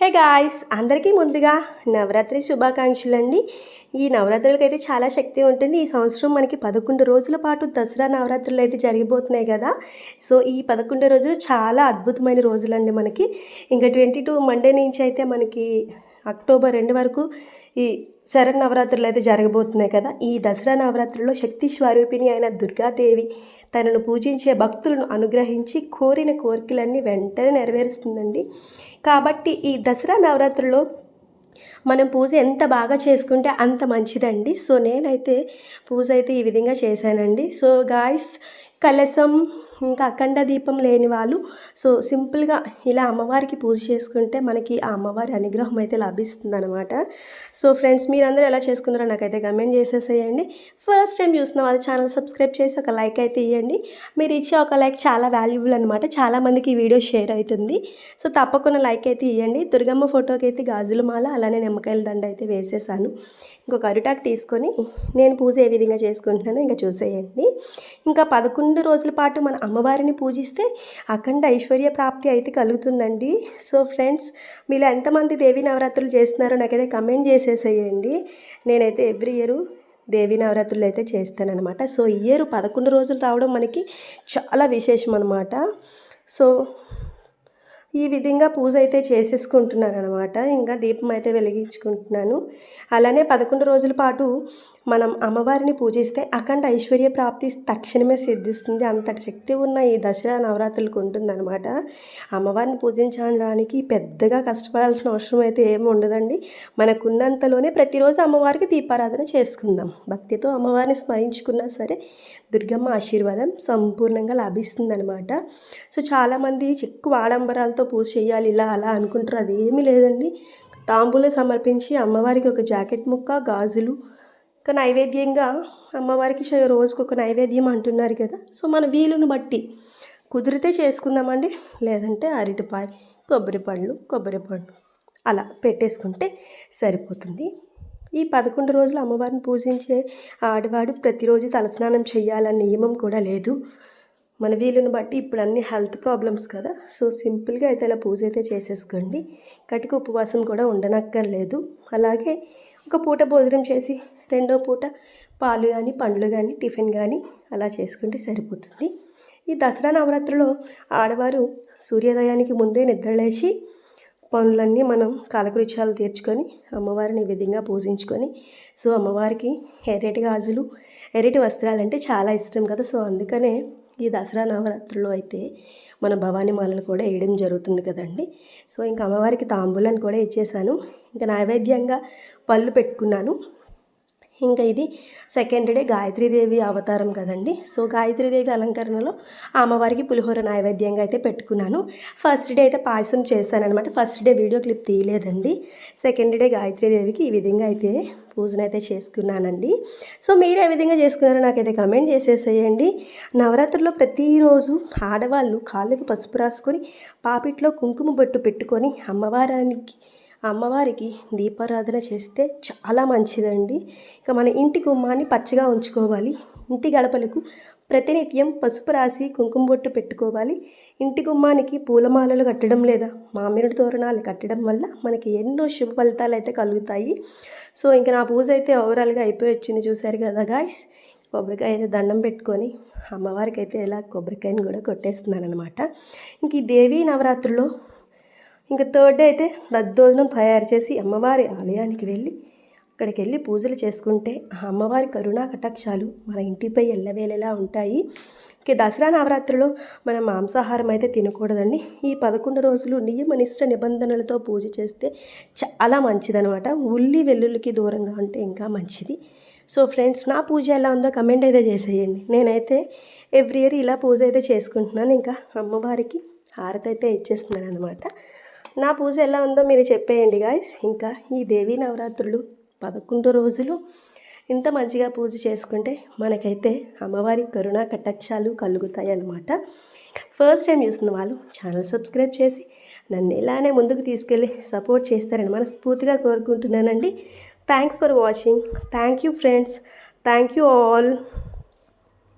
Hey guys అందరికీ ముందుగా నవరాత్రి శుభాకాంక్షలు అండి ఈ నవరాత్రులకి అయితే చాలా శక్తి ఉంటుంది. ఈ సంవత్సరం మనకి పదకొండు రోజుల పాటు దసరా నవరాత్రులు అయితే జరిగిపోతున్నాయి కదా. సో ఈ పదకొండు రోజులు చాలా అద్భుతమైన రోజులండి మనకి. ఇంకా ట్వంటీ టూ మండే నుంచి అయితే మనకి అక్టోబర్ రెండు వరకు ఈ శరణ్ నవరాత్రులు అయితే జరగబోతున్నాయి కదా. ఈ దసరా నవరాత్రుల్లో శక్తి స్వరూపిణి అయిన దుర్గాదేవి తనను పూజించే భక్తులను అనుగ్రహించి కోరిన కోరికలన్నీ వెంటనే నెరవేరుస్తుందండి. కాబట్టి ఈ దసరా నవరాత్రుల్లో మనం పూజ ఎంత బాగా చేసుకుంటే అంత మంచిదండి. సో నేనైతే పూజ అయితే ఈ విధంగా చేశానండి. సో గాయస్ కలసం ఇంకా అఖండ దీపం లేని వాళ్ళు. సో సింపుల్గా ఇలా అమ్మవారికి పూజ చేసుకుంటే మనకి ఆ అమ్మవారి అనుగ్రహం అయితే లభిస్తుందనమాట సో ఫ్రెండ్స్ మీరందరూ ఎలా చేసుకున్నారో నాకైతే కమెంట్ చేసేసేయండి. ఫస్ట్ టైం చూస్తున్న వాళ్ళు ఛానల్ సబ్స్క్రైబ్ చేసి ఒక లైక్ అయితే ఇవ్వండి మీరు ఇచ్చే ఒక లైక్ చాలా వాల్యుబుల్ అనమాట చాలామందికి ఈ వీడియో షేర్ అవుతుంది. సో తప్పకుండా లైక్ అయితే ఇవ్వండి దుర్గమ్మ ఫోటోకి అయితే గాజుల మాల అలానే నిమ్మకాయల దండ అయితే వేసేసాను. ఇంకొక అరిటాకు తీసుకొని నేను పూజ ఏ విధంగా చేసుకుంటున్నానో ఇంకా చూసేయండి. ఇంకా పదకొండు రోజుల పాటు మన అమ్మవారిని పూజిస్తే అఖండ ఐశ్వర్య ప్రాప్తి అయితే కలుగుతుందండి. సో ఫ్రెండ్స్ మీరు ఎంతమంది దేవి నవరాత్రులు చేస్తున్నారో నాకైతే కమెంట్ చేసేసేయండి. నేనైతే ఎవ్రీ ఇయర్ దేవి నవరాత్రులు అయితే చేస్తానన్నమాట. సో ఇయర్ పదకొండు రోజులు రావడం మనకి చాలా విశేషం అనమాట సో ఈ విధంగా పూజ అయితే చేసేసుకుంటున్నాను అనమాట ఇంకా దీపం అయితే వెలిగించుకుంటున్నాను. అలానే పదకొండు రోజుల పాటు మనం అమ్మవారిని పూజిస్తే అఖండ ఐశ్వర్య ప్రాప్తి తక్షణమే సిద్ధిస్తుంది. అంతటి శక్తి ఉన్న ఈ దసరా నవరాత్రులకు ఉంటుందన్నమాట అమ్మవారిని పూజించడానికి పెద్దగా కష్టపడాల్సిన అవసరం అయితే ఏమి ఉండదండి. మనకున్నంతలోనే ప్రతిరోజు అమ్మవారికి దీపారాధన చేసుకుందాం. భక్తితో అమ్మవారిని స్మరించుకున్నా సరే దుర్గమ్మ ఆశీర్వాదం సంపూర్ణంగా లభిస్తుందన్నమాట. సో చాలామంది చెక్కు ఆడంబరాలతో పూజ చేయాలి ఇలా అలా అనుకుంటారు. అది ఏమీ లేదండి. తాంబూలం సమర్పించి అమ్మవారికి ఒక జాకెట్ ముక్క గాజులు ఇంకా నైవేద్యంగా అమ్మవారికి రోజుకు ఒక నైవేద్యం అంటున్నారు కదా. సో మన వీలుని బట్టి కుదిరితే చేసుకుందామండి. లేదంటే అరటిపాయ కొబ్బరి పండ్లు కొబ్బరి పండ్లు అలా పెట్టేసుకుంటే సరిపోతుంది. ఈ పదకొండు రోజులు అమ్మవారిని పూజించే ఆడవాడు ప్రతిరోజు తలస్నానం చేయాలన్న నియమం కూడా లేదు. మన వీలుని బట్టి ఇప్పుడు అన్ని హెల్త్ ప్రాబ్లమ్స్ కదా. సో సింపుల్గా అయితే ఇలా పూజ అయితే చేసేసుకోండి. కటిక ఉపవాసం కూడా ఉండనక్కర్లేదు. అలాగే ఒక పూట భోజనం చేసి రెండో పూట పాలు కానీ పండ్లు కానీ టిఫిన్ కానీ అలా చేసుకుంటే సరిపోతుంది. ఈ దసరా నవరాత్రిలో ఆడవారు సూర్యోదయానికి ముందే నిద్రలేచి పనులన్నీ మనం కాలకృత్యాలు తీర్చుకొని అమ్మవారిని విధంగా పూజించుకొని సో అమ్మవారికి ఎర్రటి గాజులు ఎర్రటి వస్త్రాలు అంటే చాలా ఇష్టం కదా. సో అందుకనే ఈ దసరా నవరాత్రుల్లో అయితే మన భవానీ మాలలు కూడా వేయడం జరుగుతుంది కదండి. సో ఇంకా అమ్మవారికి తాంబూలాన్ని కూడా ఇచ్చేసాను. ఇంకా నైవేద్యంగా పళ్ళు పెట్టుకున్నాను. ఇంకా ఇది సెకండ్ డే గాయత్రీదేవి అవతారం కదండి. సో గాయత్రీదేవి అలంకరణలో అమ్మవారికి పులిహోర నైవేద్యంగా అయితే పెట్టుకున్నాను. ఫస్ట్ డే అయితే పాయసం చేశాను అనమాట ఫస్ట్ డే వీడియో క్లిప్ తీయలేదండి. సెకండ్ డే గాయత్రీదేవికి ఈ విధంగా అయితే పూజనైతే అయితే చేసుకున్నానండి. సో మీరు ఏ విధంగా చేసుకున్నారో నాకైతే కమెంట్ చేసేసేయండి. నవరాత్రిలో ప్రతిరోజు ఆడవాళ్ళు కాళ్ళకి పసుపు రాసుకొని పాపిట్లో కుంకుమ బొట్టు పెట్టుకొని అమ్మవారానికి అమ్మవారికి దీపారాధన చేస్తే చాలా మంచిదండి. ఇక మన ఇంటి గుమ్మాన్ని పచ్చగా ఉంచుకోవాలి. ఇంటి గడపలకు ప్రతినిత్యం పసుపు రాసి కుంకుమ బొట్టు పెట్టుకోవాలి. ఇంటి గుమ్మానికి పూలమాలలు కట్టడం లేదా మామిడి తోరణాలు కట్టడం వల్ల మనకి ఎన్నో శుభ ఫలితాలు అయితే కలుగుతాయి. సో ఇంకా నా పూజ అయితే ఓవరాల్గా అయిపోయి వచ్చింది చూసారు కదా గాయస్. కొబ్బరికాయ అయితే దండం పెట్టుకొని అమ్మవారికి అయితే ఇలా కొబ్బరికాయని కూడా కొట్టేస్తున్నాను అనమాట ఇంక ఈ దేవీ నవరాత్రుల్లో ఇంకా థర్డ్ డే అయితే దద్దోజనం తయారు చేసి అమ్మవారి ఆలయానికి వెళ్ళి అక్కడికి వెళ్ళి పూజలు చేసుకుంటే ఆ అమ్మవారి కరుణా కటాక్షాలు మన ఇంటిపై ఎల్లవేళలా ఉంటాయి. ఇక దసరా నవరాత్రిలో మనం మాంసాహారం అయితే తినకూడదండి. ఈ పదకొండు రోజులు నియమనిష్ట నిబంధనలతో పూజ చేస్తే చాలా మంచిదనమాట ఉల్లి వెల్లుల్లికి దూరంగా ఉంటే ఇంకా మంచిది. సో ఫ్రెండ్స్ నా పూజ ఎలా ఉందో కమెంట్ అయితే చేసేయండి. నేనైతే ఎవ్రీ ఇయర్ ఇలా పూజ అయితే చేసుకుంటున్నాను. ఇంకా అమ్మవారికి హారతి అయితే ఇచ్చేస్తున్నాను అనమాట నా పూజ ఎలా ఉందో మీరు చెప్పేయండి గాయస్ ఇంకా ఈ దేవీ నవరాత్రులు పదకొండు రోజులు ఇంత మంచిగా పూజ చేసుకుంటే మనకైతే అమ్మవారి కరుణా కటాక్షాలు కలుగుతాయి అన్నమాట ఫస్ట్ టైం చూస్తున్న వాళ్ళు ఛానల్ సబ్స్క్రైబ్ చేసి నన్ను ఇలానే ముందుకు తీసుకెళ్ళి సపోర్ట్ చేస్తారని మనస్ఫూర్తిగా కోరుకుంటున్నానండి. Thanks for watching thank you friends thank you all